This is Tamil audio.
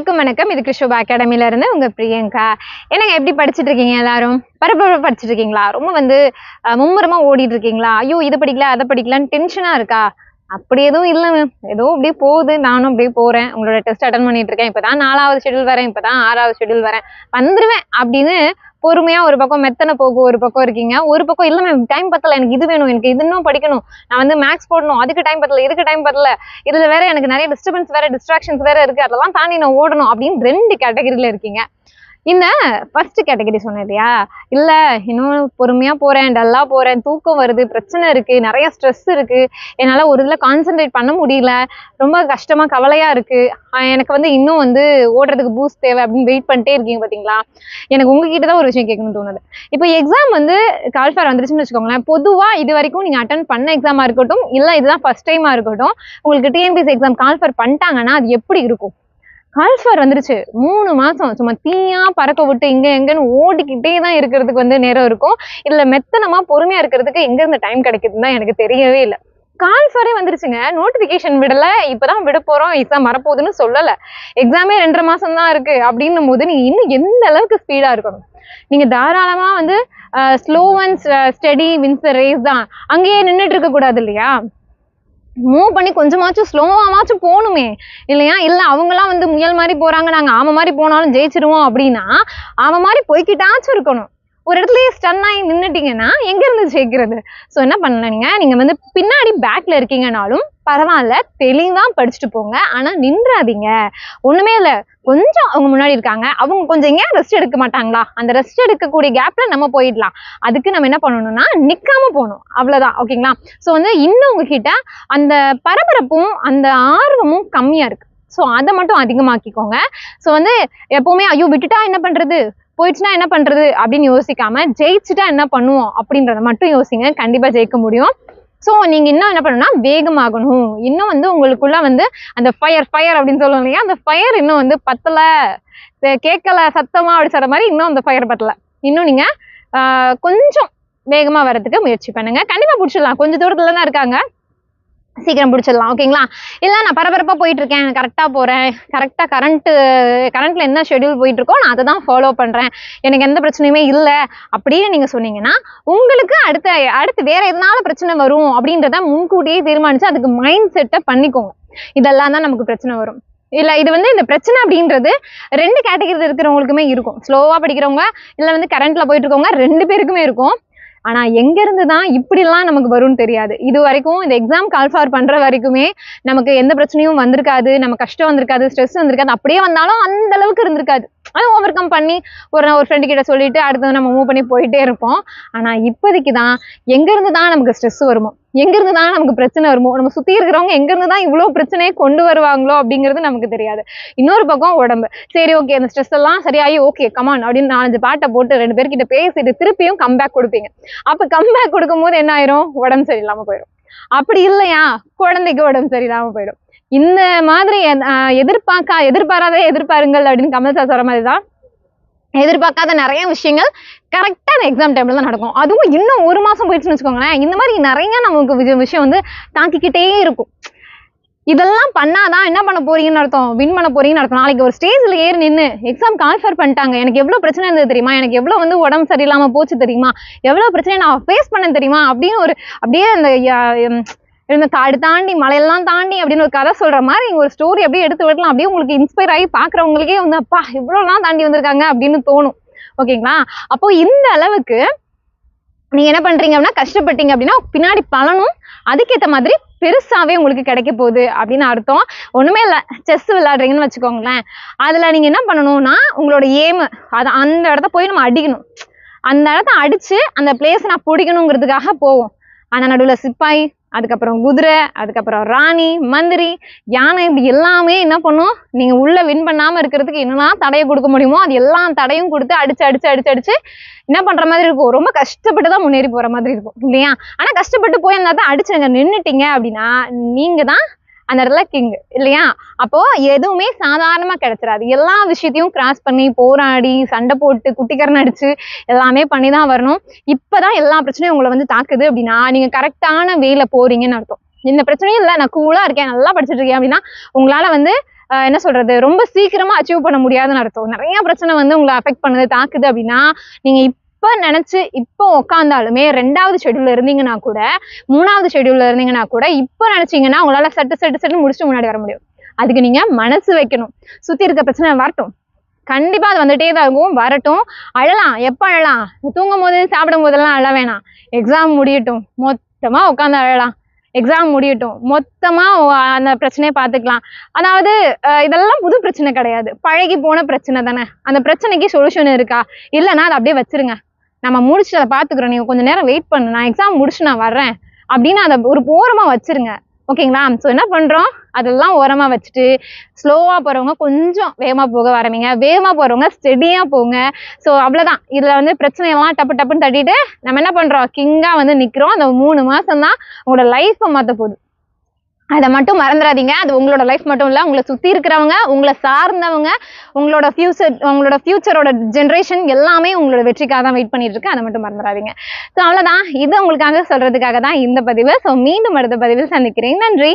அனைவருக்கும் வணக்கம். இது கிருஷ்ணபா அகாடமில இருந்து உங்க பிரியங்கா. என்னங்க எப்படி படிச்சுட்டு இருக்கீங்க எல்லாரும்? பரபரப்பு படிச்சுட்டு இருக்கீங்களா ரொம்ப வந்து அஹ், மும்முரமா ஓடிட்டு இருக்கீங்களா ஐயோ இதை படிக்கல அதை படிக்கலான்னு டென்ஷனா இருக்கா? அப்படி எதுவும் இல்லை மேம் ஏதோ அப்படியே போகுது. நானும் அப்படியே போகிறேன் உங்களோட டெஸ்ட் அட்டன் பண்ணிட்டு இருக்கேன். இப்பதான் நாலாவது ஷெட்யூல் வரேன். இப்பதான் ஆறாவது ஷெடியூல் வரேன். வந்துடுவேன் அப்படின்னு பொறுமையாக ஒரு பக்கம் மெத்தனை போக்கு ஒரு பக்கம் இருக்கீங்க. ஒரு பக்கம் இல்லை மேம் டைம் பத்தலை. எனக்கு இது வேணும். எனக்கு இது இன்னும் படிக்கணும். நான் வந்து மேக்ஸ் போடணும். அதுக்கு டைம் பத்தல. இதுக்கு டைம் பத்தல. இதில் வேற எனக்கு நிறைய டிஸ்டர்பன்ஸ் வேற டிஸ்ட்ராக்ஷன்ஸ் வேற இருக்குது அதெல்லாம் தாண்டி நான் ஓடணும் அப்படின்னு ரெண்டு கேட்டகரியில் இருக்கீங்க. இந்த ஃபர்ஸ்ட் கேட்டகரி சொன்னேன் இல்லையா இல்லை இன்னும் பொறுமையாக போகிறேன் டல்லாக போகிறேன் தூக்கம் வருது பிரச்சனை இருக்குது நிறைய ஸ்ட்ரெஸ் இருக்குது என்னால் ஒரு இதில் கான்சென்ட்ரேட் பண்ண முடியல. ரொம்ப கஷ்டமாக கவலையாக இருக்குது எனக்கு வந்து இன்னும் வந்து ஓடுறதுக்கு பூஸ்ட் தேவை அப்படின்னு வெயிட் பண்ணிட்டே இருக்கீங்க பார்த்தீங்களா எனக்கு உங்ககிட்ட தான் ஒரு விஷயம் கேட்கணும்னு தோணுது. இப்போ எக்ஸாம் வந்து கால்ஃபேர் வந்துருச்சுன்னு வச்சுக்கோங்களேன். பொதுவாக இது வரைக்கும் நீங்கள் அட்டன் பண்ண எக்ஸாமாக இருக்கட்டும் இல்லை இதுதான் ஃபர்ஸ்ட் டைமாக இருக்கட்டும் உங்களுக்கு டிஎன்பிஎஸ் எக்ஸாம் கால்ஃபேர் பண்ணிட்டாங்கன்னா அது எப்படி இருக்கும்? கால்ஃபேர் வந்துருச்சு. மூணு மாதம் சும்மா தீயா பறக்க விட்டு இங்கே எங்கன்னு ஓடிக்கிட்டே தான் இருக்கிறதுக்கு வந்து நேரம் இருக்கும். இதில் மெத்தனமாக பொறுமையாக இருக்கிறதுக்கு எங்கேருந்து டைம் கிடைக்குதுன்னு தான் எனக்கு தெரியவே இல்லை. கால்ஃபரே வந்துருச்சுங்க. நோட்டிஃபிகேஷன் விடல. இப்பதான் விட போறோம். எக்ஸாம் வரப்போகுதுன்னு சொல்லல. எக்ஸாமே ரெண்டரை மாசம் தான் இருக்கு. அப்படின்னும் போது நீங்க இன்னும் எந்த அளவுக்கு ஸ்பீடா இருக்கணும்? நீங்க தாராளமா வந்து slow and steady wins race தான். அங்கேயே நின்றுட்டு இருக்க கூடாது இல்லையா? மூவ் பண்ணி கொஞ்சமாச்சும் ஸ்லோவாச்சும் போகணுமே இல்லையா? இல்லை அவங்களாம் வந்து முயல் மாதிரி போகிறாங்க நாங்கள் ஆம மாதிரி போனாலும் ஜெயிச்சிருவோம் அப்படின்னா அவன் மாதிரி போய்க்கிட்டாச்சும் இருக்கணும். ஒரு இடத்துலயே ஸ்டன் ஆகி நின்றுட்டீங்கன்னா எங்க இருந்து ஜெயிக்கிறது? ஸோ என்ன பண்ணீங்க நீங்க? வந்து பின்னாடி பேக்ல இருக்கீங்கனாலும் பரவாயில்ல தெளிவாக படிச்சுட்டு போங்க. ஆனா நின்றாதீங்க. ஒண்ணுமே இல்ல. கொஞ்சம் அவங்க முன்னாடி இருக்காங்க. அவங்க கொஞ்சம் ஏன் ரெஸ்ட் எடுக்க மாட்டாங்களா? அந்த ரெஸ்ட் எடுக்கக்கூடிய கேப்ல நம்ம போயிடலாம். அதுக்கு நம்ம என்ன பண்ணணும்னா நிக்காம போகணும். அவ்வளவுதான். ஓகேங்களா ஸோ வந்து இன்னும் உங்ககிட்ட அந்த பரபரப்பும் அந்த ஆர்வமும் கம்மியா இருக்கு. ஸோ அதை மட்டும் அதிகமாக்கிக்கோங்க. ஸோ வந்து எப்போவுமே ஐயோ விட்டுட்டா என்ன பண்ணுறது போயிடுச்சுன்னா என்ன பண்ணுறது அப்படின்னு யோசிக்காம ஜெயிச்சுட்டா என்ன பண்ணுவோம் அப்படின்றத மட்டும் யோசிங்க. கண்டிப்பாக ஜெயிக்க முடியும். ஸோ நீங்கள் இன்னும் என்ன பண்ணணும்னா வேகமாகணும். இன்னும் வந்து உங்களுக்குள்ள வந்து அந்த ஃபயர் ஃபயர் அப்படின்னு சொல்லுவோம் இல்லையா? அந்த ஃபயர் இன்னும் வந்து பத்தலை. கேட்கல சத்தமாக அப்படி சொல்கிற மாதிரி இன்னும் அந்த ஃபயர் பத்தலை. இன்னும் நீங்கள் கொஞ்சம் வேகமாக வரதுக்கு முயற்சி பண்ணுங்கள் கண்டிப்பாக பிடிச்சிடலாம். கொஞ்சம் தூரத்தில் தான் இருக்காங்க. சீக்கிரம் பிடிச்சிடலாம் ஓகேங்களா இல்லை நான் பரபரப்பாக போயிட்டு இருக்கேன் போகிறேன் கரெக்டாக கரண்ட்டு கரண்ட்டில் என்ன ஷெட்யூல் போயிட்டு இருக்கோ நான் அதை தான் ஃபாலோ பண்ணுறேன் எனக்கு எந்த பிரச்சனையுமே இல்லை. அப்படின்னு நீங்கள் சொன்னீங்கன்னா உங்களுக்கு அடுத்த அடுத்து வேற எதனால பிரச்சனை வரும் அப்படின்றத முன்கூட்டியே தீர்மானித்து அதுக்கு மைண்ட் செட்டை பண்ணிக்கோங்க. இதெல்லாம் தான் நமக்கு பிரச்சனை வரும். இல்லை இது வந்து இந்த பிரச்சனை அப்படின்றது ரெண்டு கேட்டகரியில் இருக்கிறவங்களுக்குமே இருக்கும். ஸ்லோவாக படிக்கிறவங்க இல்லை வந்து கரண்ட்டில் போயிட்டு இருக்கவங்க ரெண்டு பேருக்குமே இருக்கும். ஆனா எங்கேருந்து தான் இப்படிலாம் நமக்கு வரும்னு தெரியாது. இது வரைக்கும் இந்த எக்ஸாம் கால்ஃபார் பண்ற வரைக்குமே நமக்கு எந்த பிரச்சனையும் வந்திருக்காது நம்ம கஷ்டம் வந்திருக்காது ஸ்ட்ரெஸ் வந்திருக்காது. அப்படியே வந்தாலும் அந்த அளவுக்கு இருந்திருக்காது. அதை ஓவர் கம் பண்ணி ஒரு ஒரு ஃப்ரெண்டு கிட்ட சொல்லிட்டு அடுத்தது நம்ம மூவ் பண்ணி போயிட்டே இருப்போம். ஆனால் இப்போதைக்கு தான் எங்கேருந்து தான் நமக்கு ஸ்ட்ரெஸ் வருமோ? எங்கேருந்து தான் நமக்கு பிரச்சனை வருமோ? நம்ம சுற்றி இருக்கிறவங்க எங்கேருந்து தான் இவ்வளோ பிரச்சனையை கொண்டு வருவாங்களோ அப்படிங்கிறது நமக்கு தெரியாது. இன்னொரு பக்கம் உடம்பு. சரி ஓகே அந்த ஸ்ட்ரெஸ் எல்லாம் சரியாகி ஓகே கமான் அப்படின்னு நாலஞ்சு பாட்டை போட்டு ரெண்டு பேர்கிட்ட பேசிட்டு திருப்பியும் கம்பேக் கொடுப்பீங்க. அப்போ கம்பேக் கொடுக்கும்போது என்ன ஆயிரும்? உடம்பு சரியில்லாமல் போயிடும் அப்படி இல்லையா? குழந்தைக்கு உடம்பு சரியில்லாமல் போயிடும். இந்த மாதிரி எதிர்பார்க்கா எதிர்பாராத எதிர்பாருங்கள் அப்படின்னு கமல் சார் சொல்ற மாதிரி தான் எதிர்பார்க்காத நிறைய விஷயங்கள் கரெக்டாக அந்த எக்ஸாம் டைமில் தான் நடக்கும். அதுவும் இன்னும் ஒரு மாதம் போயிடுச்சுன்னு வச்சுக்கோங்களேன். இந்த மாதிரி நிறைய நமக்கு விஷ- விஷயம் வந்து தாக்கிக்கிட்டே இருக்கும். இதெல்லாம் பண்ணாதான் என்ன பண்ண போறீங்கன்னு அர்த்தம்? வின் பண்ண போறீங்கன்னு அர்த்தம். நாளைக்கு ஒரு ஸ்டேஜில் ஏறி நின்று எக்ஸாம் கால்ஃபர் பண்ணிட்டாங்க. எனக்கு எவ்வளோ பிரச்சனை இருந்தது தெரியுமா? எனக்கு எவ்வளோ வந்து உடம்பு சரியில்லாமல் போச்சு தெரியுமா? எவ்வளோ பிரச்சனை நான் ஃபேஸ் பண்ண தெரியுமா? அப்படின்னு ஒரு அப்படியே அந்த யா- இந்த காடு தாண்டி மலையெல்லாம் தாண்டி அப்படின்னு ஒரு கதை சொல்ற மாதிரி ஒரு ஸ்டோரி அப்படியே எடுத்து விடலாம். அப்படியே உங்களுக்கு இன்ஸ்பயர் ஆகி பாக்குறவங்களுக்கே வந்து அப்பா இவ்வளவுலாம் தாண்டி வந்திருக்காங்க அப்படின்னு தோணும். ஓகேங்களா அப்போ இந்த அளவுக்கு நீங்க என்ன பண்றீங்க அப்படின்னா கஷ்டப்பட்டீங்க அப்படின்னா பின்னாடி பலனும் அதுக்கேத்த மாதிரி பெருசாவே உங்களுக்கு கிடைக்க போகுது அப்படின்னு அர்த்தம். ஒண்ணுமே இல்ல செஸ் விளையாடுறீங்கன்னு வச்சுக்கோங்களேன். அதுல நீங்க என்ன பண்ணணும்னா உங்களோட ஏம் அது அந்த இடத்த போய் நம்ம அடிக்கணும். அந்த இடத்த அடிச்சு அந்த பிளேஸ் நான் பிடிக்கணுங்கிறதுக்காக போவோம். ஆனா நடுவுல சிப்பாய் அதுக்கப்புறம் குதிரை அதுக்கப்புறம் ராணி மந்திரி யானை இப்படி எல்லாமே என்ன பண்ணும்? நீங்க உள்ள வின் பண்ணாம இருக்கிறதுக்கு என்னெல்லாம் தடையை கொடுக்க முடியுமோ அது எல்லாம் தடையும் கொடுத்து அடிச்சு அடிச்சு அடிச்சு அடிச்சு என்ன பண்ற மாதிரி இருக்கும்? ரொம்ப கஷ்டப்பட்டு தான் முன்னேறி போற மாதிரி இருக்கும் இல்லையா? ஆனா கஷ்டப்பட்டு போய் அந்த அடிச்சு அங்க நின்னுட்டீங்க அப்படின்னா நீங்க தான் அந்த இடத்துல கிங் இல்லையா? அப்போ எதுவுமே சாதாரணமா கிடைச்சிடாது எல்லா விஷயத்தையும் கிராஸ் பண்ணி போராடி சண்டை போட்டு குட்டிக்கரன் அடிச்சு எல்லாமே பண்ணி தான் வரணும். இப்பதான் எல்லா பிரச்சனையும் உங்களை வந்து தாக்குது அப்படின்னா நீங்க கரெக்டான வேல போறீங்கன்னு அர்த்தம். இந்த பிரச்சனையும் இல்லை நான் கூலா இருக்கேன் நல்லா படிச்சுட்டு இருக்கேன் அப்படின்னா உங்களால வந்து என்ன சொல்றது ரொம்ப சீக்கிரமா அச்சீவ் பண்ண முடியாதுன்னு அர்த்தம். நிறைய பிரச்சனை வந்து உங்களை அஃபெக்ட் பண்ணுது தாக்குது அப்படின்னா நீங்க இப்ப நினைச்சு இப்போ உட்காந்தாலுமே ரெண்டாவது ஷெடியூலில் இருந்தீங்கன்னா கூட மூணாவது ஷெடியூலில் இருந்தீங்கன்னா கூட இப்போ நினைச்சீங்கன்னா உங்களால சட்டு சட்டு சட்டு முடிச்சுட்டு முன்னாடி வர முடியும். அதுக்கு நீங்க மனசு வைக்கணும். சுத்தி இருக்க பிரச்சனை வரட்டும். கண்டிப்பா அது வந்துட்டே தான் இருக்கும். வரட்டும். அழலாம். எப்போ அழலாம்? தூங்கும் போது சாப்பிடும் போதெல்லாம் அழ வேணாம். எக்ஸாம் முடியட்டும். மொத்தமா உட்காந்து அழலாம். எக்ஸாம் முடியட்டும். மொத்தமா அந்த பிரச்சனையை பார்த்துக்கலாம். அதாவது அஹ், இதெல்லாம் புது பிரச்சனை கிடையாது. பழகி போன பிரச்சனை தானே. அந்த பிரச்சனைக்கு சொல்யூஷன் இருக்கா? இல்லைன்னா அதை அப்படியே வச்சிருங்க. நம்ம முடிச்சு அதை பார்த்துக்குறோம் நீங்கள் கொஞ்சம் நேரம் வெயிட் பண்ணு. நான் எக்ஸாம் முடிச்சு நான் வர்றேன். அப்படின்னு அதை ஒரு ஓரமாக வச்சிருங்க. ஓகேங்களா ஸோ என்ன பண்ணுறோம் அதெல்லாம் ஓரமாக வச்சுட்டு ஸ்லோவாக போகிறவங்க கொஞ்சம் வேகமாக போக வரவீங்க வேகமாக போகிறவங்க ஸ்டெடியாக போங்க. ஸோ அவ்வளோதான் இதில் வந்து பிரச்சனையெல்லாம் டப்பு டப்புன்னு தட்டிட்டு நம்ம என்ன பண்ணுறோம் கிங்காக வந்து நிற்கிறோம் அந்த மூணு மாதம் தான் உங்களோட லைஃப்பை மாற்ற போகுது. அதை மட்டும் மறந்துடாதீங்க. அது உங்களோட லைஃப் மட்டும் இல்லை. உங்களை சுற்றி இருக்கிறவங்க உங்களை சார்ந்தவங்க உங்களோட ஃபியூச்சர் உங்களோட ஃபியூச்சரோட ஜென்ரேஷன் எல்லாமே உங்களோட வெற்றிக்காக தான் வெயிட் பண்ணிட்டு இருக்கு. அதை மட்டும் மறந்துடாதீங்க. ஸோ அவ்வளோதான் இது உங்களுக்காக சொல்றதுக்காக தான் இந்த பதிவு. ஸோ மீண்டும் அடுத்த பதிவில் சந்திக்கிறேன். நன்றி.